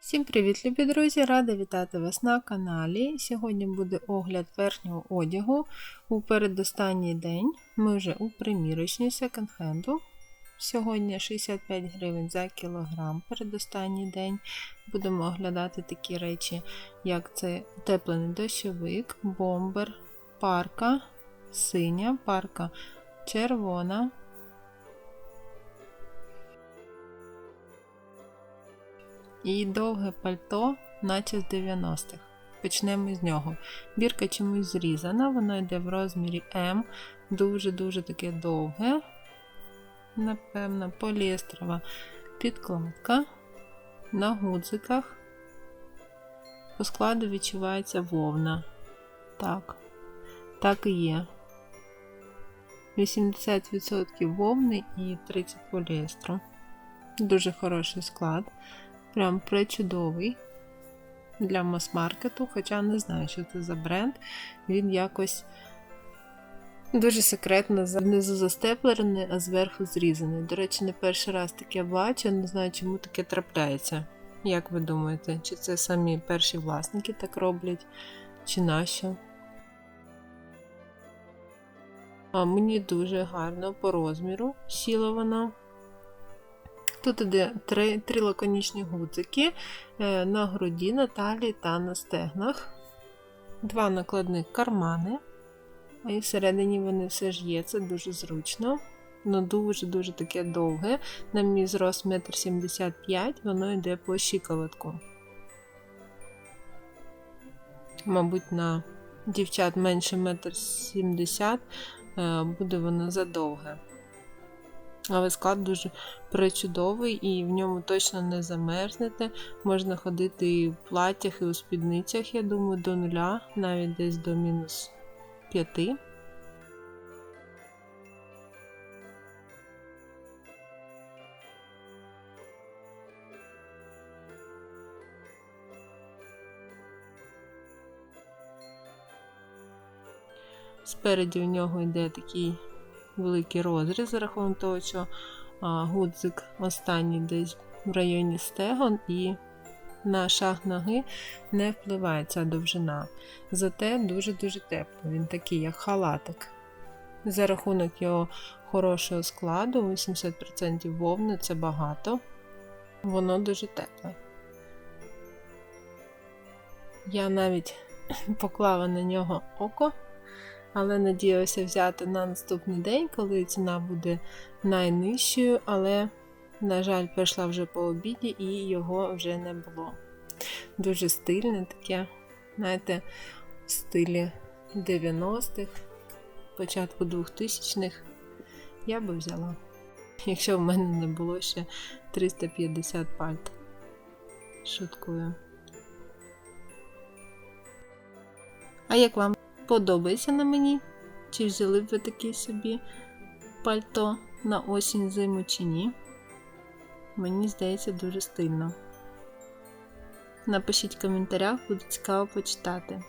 Всім привіт, любі друзі! Рада вітати вас на каналі. Сьогодні буде огляд верхнього одягу у передостанній день. Ми вже у примірочній секонд-хенду. Сьогодні 65 гривень за кілограм передостанній день. Будемо оглядати такі речі, як це утеплений дощовик, бомбер, парка, синя, парка червона. І довге пальто, наче з 90-х. Почнемо з нього. Бірка чомусь зрізана, воно йде в розмірі М, дуже-дуже таке довге. Напевно, поліестрова підкладка на гудзиках. По складу відчувається вовна. Так, так і є. 80% вовни і 30 поліестру. Дуже хороший склад. Прям пречудовий для мас-маркету, хоча не знаю, що це за бренд. Він якось дуже секретно знизу застеплений, а зверху зрізаний. До речі, не перший раз таке бачу, не знаю, чому таке трапляється. Як ви думаєте, чи це самі перші власники так роблять, чи нащо? А мені дуже гарно по розміру сіла вона. Тут іде три, три лаконічні гудзики е, на груді, на талії та на стегнах, два накладних кармани. І всередині вони все ж є, це дуже зручно. Воно дуже-дуже таке довге. На мій зрост 1,75 м, воно йде по щиколотку. Мабуть, на дівчат менше 1,70 м буде воно задовге. Але склад дуже причудовий і в ньому точно не замерзнете. Можна ходити і в платтях, і у спідницях, я думаю, до нуля, навіть десь до мінус 5. Спереді в нього йде такий великий розріз за рахунок того, що гудзик останній десь в районі стегон і на шаг ноги не впливає ця довжина. Зате дуже-дуже тепло. Він такий, як халатик. За рахунок його хорошого складу, 80% вовни це багато, воно дуже тепле. Я навіть поклала на нього око але надіялася взяти на наступний день, коли ціна буде найнижчою, але, на жаль, прийшла вже по обіді і його вже не було. Дуже стильне таке, знаєте, в стилі 90-х, початку 2000-х я би взяла. Якщо в мене не було ще 350 пальт. Шуткую. А як вам? Подобається на мені? Чи взяли б ви таке собі пальто на осінь зиму чи ні? Мені здається дуже стильно. Напишіть в коментарях, буде цікаво почитати.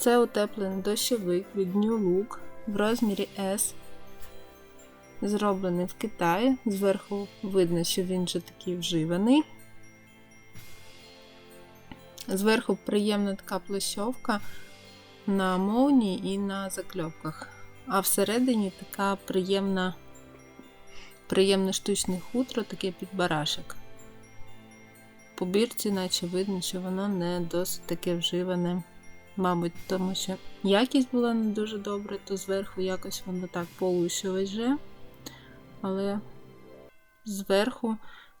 Це утеплений дощовик від New Look в розмірі S. Зроблений в Китаї. Зверху видно, що він вже такий вживаний. Зверху приємна така плащовка на молнії і на закльопках. А всередині така приємна, приємне штучне хутро, таке під барашек. По бірці, наче видно, що воно не досить таке вживане. Мабуть, тому що якість була не дуже добра, то зверху якось воно так полущилось. Але зверху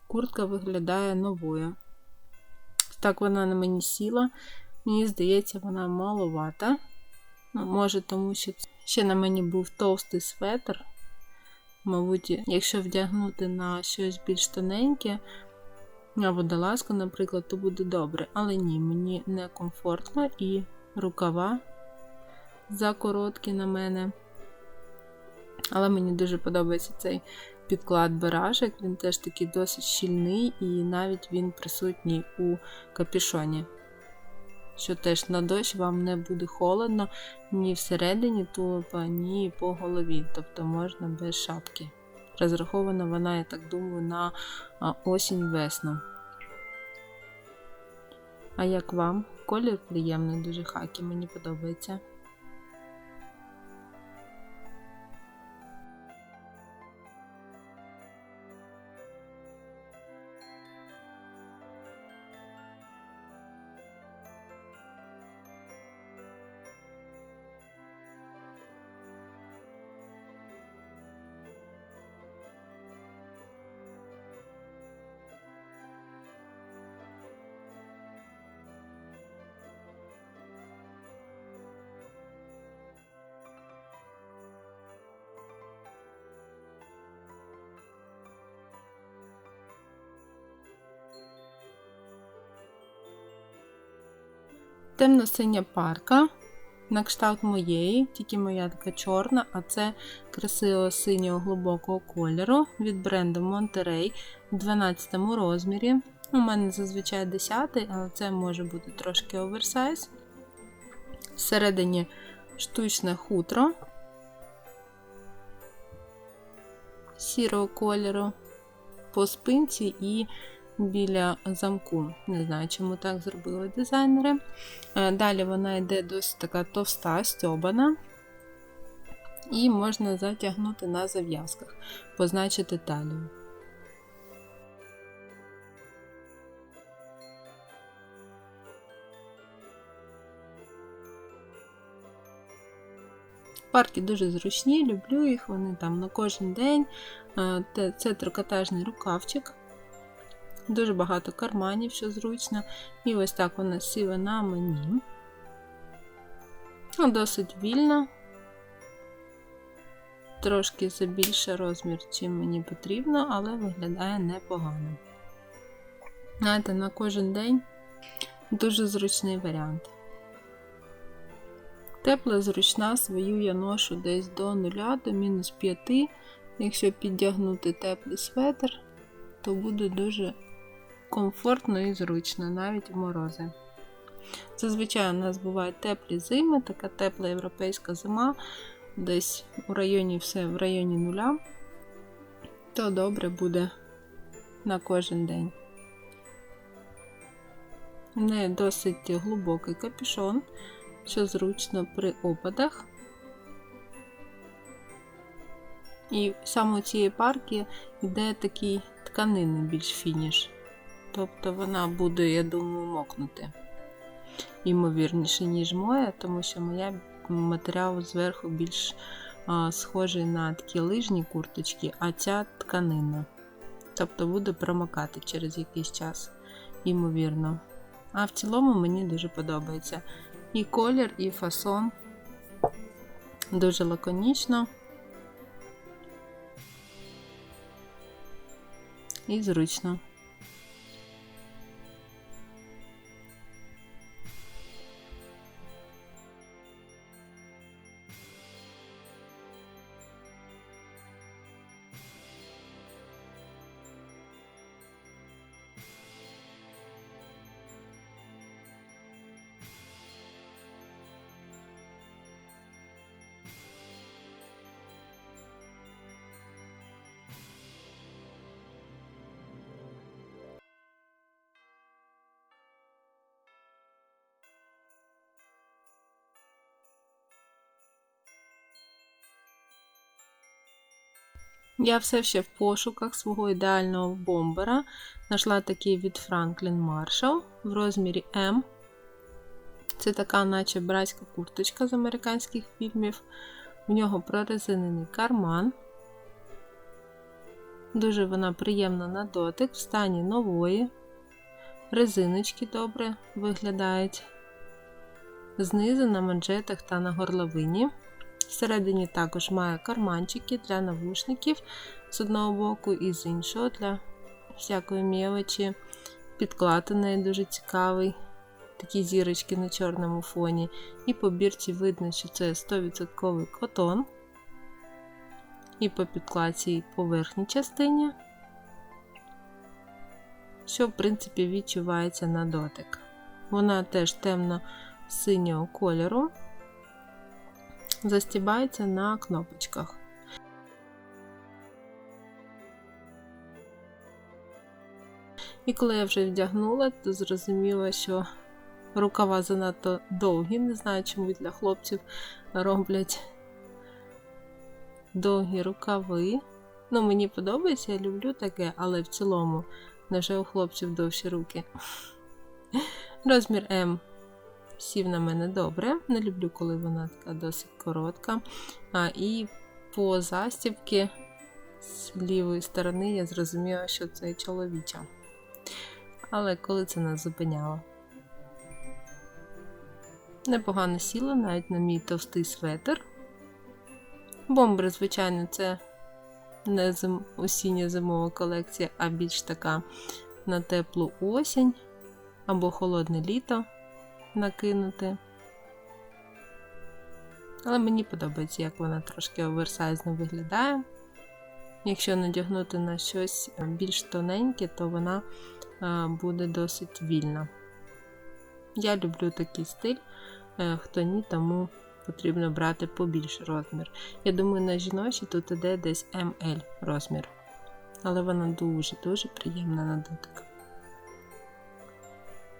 куртка виглядає новою. Так вона на мені сіла. Мені здається, вона маловата. Ну, Може, тому що ще на мені був товстий светр. Мабуть, якщо вдягнути на щось більш тоненьке, на водолазку, наприклад, то буде добре. Але ні, мені не комфортно і рукава закороткі на мене. Але мені дуже подобається цей підклад барашек. Він теж такий досить щільний і навіть він присутній у капюшоні. Що теж на дощ вам не буде холодно ні всередині тулупа, ні по голові. Тобто можна без шапки. Розрахована вона, я так думаю, на осінь-весну. А як вам? Колір приємний, дуже хакі, мені подобається. Темно-синя парка. На кшталт моєї, тільки моя така чорна, а це красиво синього глибокого кольору від бренду Monterey в 12 розмірі. У мене зазвичай 10, але це може бути трошки оверсайз. Всередині штучне хутро сірого кольору по спинці і біля замку. Не знаю, чому так зробили дизайнери. Е, далі вона йде досить така товста, стьобана. І можна затягнути на зав'язках, позначити талію. Парки дуже зручні, люблю їх, вони там на кожен день. Е, це трикотажний рукавчик. Дуже багато карманів, що зручно. І ось так вона сіла на мені. Ну, досить вільна. Трошки забільше розмір, чим мені потрібно, але виглядає непогано. Знаєте, на кожен день дуже зручний варіант. Тепла, зручна, свою я ношу десь до 0 до мінус 5. Якщо піддягнути теплий светр, то буде дуже комфортно і зручно, навіть в морози. Зазвичай у нас бувають теплі зими, така тепла європейська зима, десь у районі все в районі нуля, то добре буде на кожен день. У неї досить глибокий капюшон, що зручно при опадах. І саме у цієї парки йде такий тканинний більш фініш. Тобто вона буде, я думаю, мокнути. Ймовірніше, ніж моя, тому що моя матеріал зверху більш а, схожий на такі лижні курточки, а ця тканина. Тобто буде промокати через якийсь час, ймовірно. А в цілому мені дуже подобається. І колір, і фасон. Дуже лаконічно. І зручно. Я все ще в пошуках свого ідеального бомбера. Нашла такий від Franklin Marshall в розмірі М. Це така, наче братська курточка з американських фільмів. В нього прорезинений карман. Дуже вона приємна на дотик, в стані нової. Резиночки добре виглядають. Знизу на манжетах та на горловині. Всередині також має карманчики для навушників з одного боку і з іншого для всякої мелочі. Підклад у неї дуже цікавий. Такі зірочки на чорному фоні. І по бірці видно, що це 100% котон. і по підкладці, і по верхній частині, що, в принципі, відчувається на дотик. Вона теж темно-синього кольору, застібається на кнопочках. І коли я вже вдягнула, то зрозуміла, що рукава занадто довгі. Не знаю, чому для хлопців роблять довгі рукави. Ну, мені подобається, я люблю таке, але в цілому, невже у хлопців довші руки. Розмір М сів на мене добре. Не люблю, коли вона така досить коротка. А, І по застібки з лівої сторони я зрозуміла, що це чоловіча. Але коли це нас зупиняло. Непогано сіла навіть на мій товстий светр. Бомбер, звичайно, це не зим... осіння зимова колекція, а більш така на теплу осінь або холодне літо накинути. Але мені подобається, як вона трошки оверсайзно виглядає. Якщо надягнути на щось більш тоненьке, то вона буде досить вільна. Я люблю такий стиль, е, хто ні, тому потрібно брати побільший розмір. Я думаю, на жіночі тут іде десь ML розмір. Але вона дуже-дуже приємна на дотик.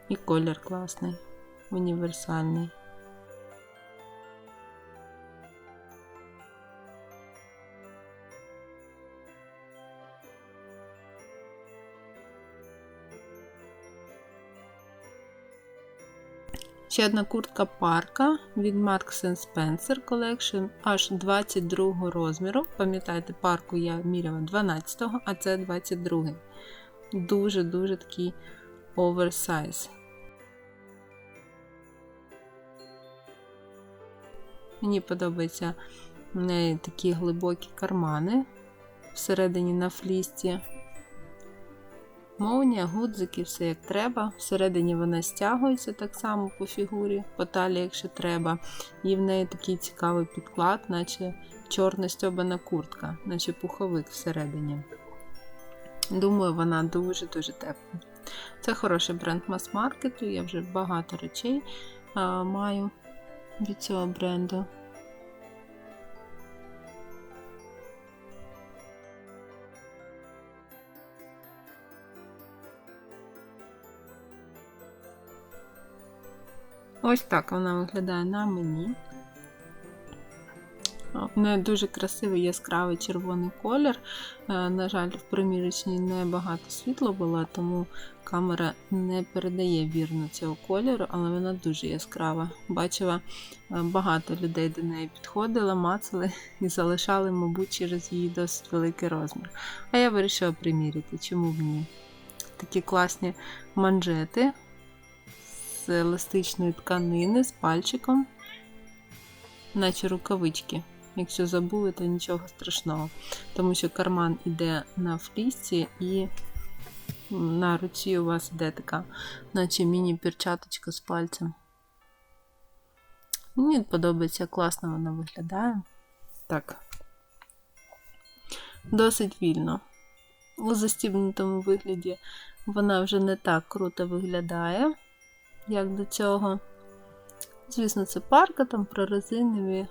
І колір класний, універсальний. Ще одна куртка парка від Marks Spencer Collection аж 22 розміру. Пам'ятаєте, парку я міряла 12, го а це 22. Дуже-дуже такий оверсайз. Мені подобаються в неї такі глибокі кармани всередині на флісті. Мовня, гудзики, все як треба. Всередині вона стягується так само по фігурі, по талії, якщо треба. І в неї такий цікавий підклад, наче чорна стьобана куртка, наче пуховик всередині. Думаю, вона дуже-дуже тепла. Це хороший бренд мас-маркету, я вже багато речей а, маю від цього бренду. Ось так вона виглядає на мені. У неї дуже красивий яскравий червоний колір. Е, на жаль, в примірочній не багато світла було, тому камера не передає вірно цього кольору, але вона дуже яскрава. Бачила, е, багато людей до неї підходило, мацали і залишали, мабуть, через її досить великий розмір. А я вирішила приміряти, чому б ні. Такі класні манжети з еластичної тканини з пальчиком, наче рукавички. Якщо забули, то нічого страшного. Тому що карман іде на флісці і на руці у вас іде така, наче міні-перчаточка з пальцем. Мені подобається, класно вона виглядає. Так. Досить вільно. У застібнутому вигляді вона вже не так круто виглядає як до цього. Звісно, це парка, там прорезинові,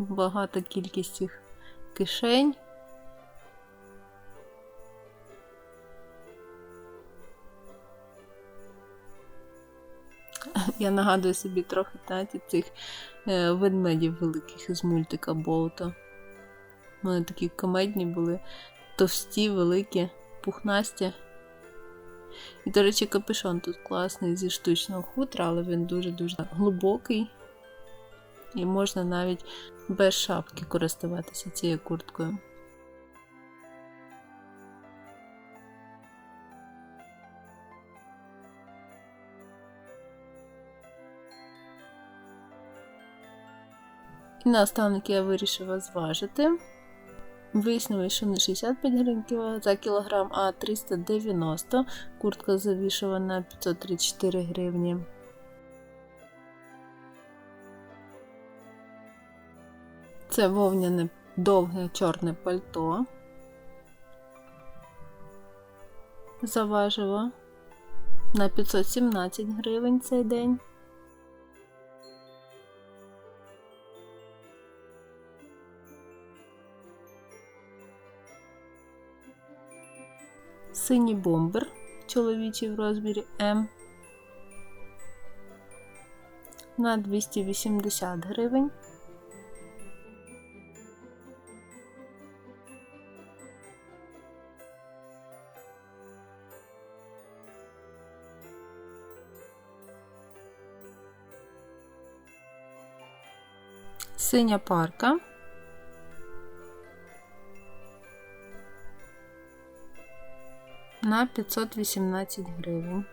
багата кількість їх кишень. Я нагадую собі трохи знаєте, цих е, ведмедів великих із мультика Боута. Вони такі комедні були, товсті, великі, пухнасті. І, до речі, капюшон тут класний зі штучного хутра, але він дуже-дуже глибокий. І можна навіть без шапки користуватися цією курткою. І наостанок я вирішила зважити. Вияснилось, що не 65 гривень за кілограм, а 390 куртка завішувана на 534 гривні. Це вовняне довге чорне пальто. Заважило на 517 гривень цей день. Синій бомбер чоловічий в розмірі М на 280 гривень. Синя парка на 518 гривень.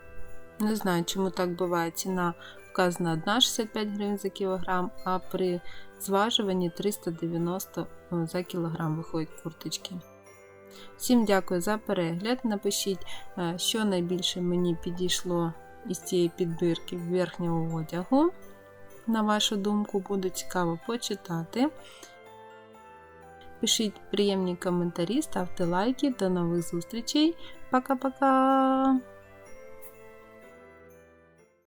Не знаю, чому так буває. Ціна вказана 1,65 гривень за кілограм, а при зважуванні 390 за кілограм виходять курточки. Всім дякую за перегляд. Напишіть, е, що найбільше мені підійшло із цієї підбірки верхнього одягу. На вашу думку, буде цікаво почитати. Пишіть приємні коментарі, ставте лайки. До нових зустрічей. Пока-пока!